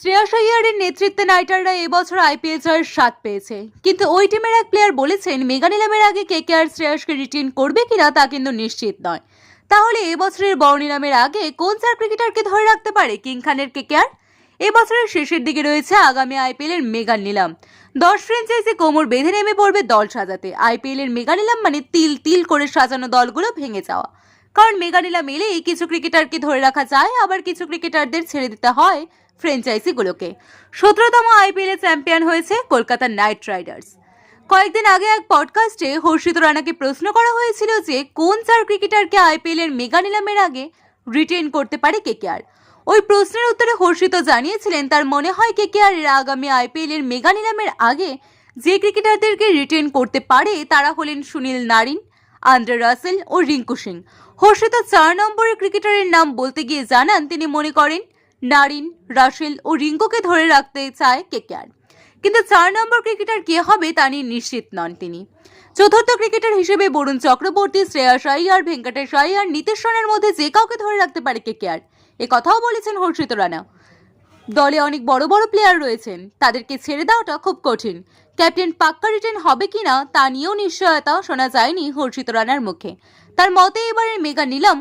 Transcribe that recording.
শ্রেয়াস আইয়ারের নেতৃত্বে নাইটাররা এবছর আইপিএল জয়ের স্বাদ পেয়েছে। কিন্তু ওই টিমের এক প্লেয়ার বলেছেন মেগা নিলামের আগে কে কে আর শ্রেয়াসকে রিটেন করবে কিনা তা কিন্তু নিশ্চিত নয়। তাহলে এবছরের বড় নিলামের আগে কোন চার ক্রিকেটারকে ধরে রাখতে পারে কিং খানের কে কে আর? এবছরের শেষের দিকে রয়েছে আগামী আইপিএল এর মেগা নিলাম দশ ফ্র্যাঞ্চাইজি কোমর বেঁধে নেমে পড়বে দল সাজাতে। আইপিএল এর মেগা নিলাম মানে তিল তিল করে সাজানো দলগুলো ভেঙে যাওয়া। কারণ মেগা নিলাম এলেই কিছু ক্রিকেটারকে ধরে রাখা যায়, আবার কিছু ক্রিকেটারদের ছেড়ে দিতে হয় ফ্র্যাঞ্চাইজিগুলোকে। সতেরোতম আইপিএল চ্যাম্পিয়ন হয়েছে কলকাতা নাইট রাইডার্স। কয়েকদিন আগে এক পডকাস্টে হর্ষিত রানাকে প্রশ্ন করা হয়েছিল যে, কোন চার ক্রিকেটারকে আইপিএল এর মেগা নিলামের আগে রিটেন করতে পারে কেকেআর? ওই প্রশ্নের উত্তরে হর্ষিত জানিয়েছিলেন, তার মনে হয় কেকেআর এর আগামী আইপিএল এর মেগা নিলামের আগে যে ক্রিকেটারদেরকে রিটেন করতে পারে তারা হলেন সুনীল নারিন আন্ডার রাসেল ও রিঙ্কু সিং। হর্ষিত চার নম্বরের ক্রিকেটারের নাম বলতে গিয়ে জানান, তিনি মনে করেন নারিন, রাসেল ও রিঙ্কুকে ধরে রাখতে চায় কেকেআর। কিন্তু চার নম্বর ক্রিকেটার কে হবে তা নিয়ে নিশ্চিত নন তিনি। চতুর্থ ক্রিকেটার হিসেবে বরুণ চক্রবর্তী শ্রেয়াস আইয়ার ভেঙ্কটেশ আইয়ার নীতিশ রানের মধ্যে যে কাউকে ধরে রাখতে পারে কে কেকেআর। এ কথাও বলেছেন হর্ষিত রানা। দলে অনেক বড় বড় প্লেয়ার রয়েছেন। তাদেরকে ছেড়ে দেওয়াটা খুব কঠিন। ক্যাপ্টেন পাক্কা রিটেন হবে কিনা তা নিয়েও নিশ্চয়তা শোনা যায়নি হর্ষিত রানার মুখে। তার মতে এবারের মেগা নিলাম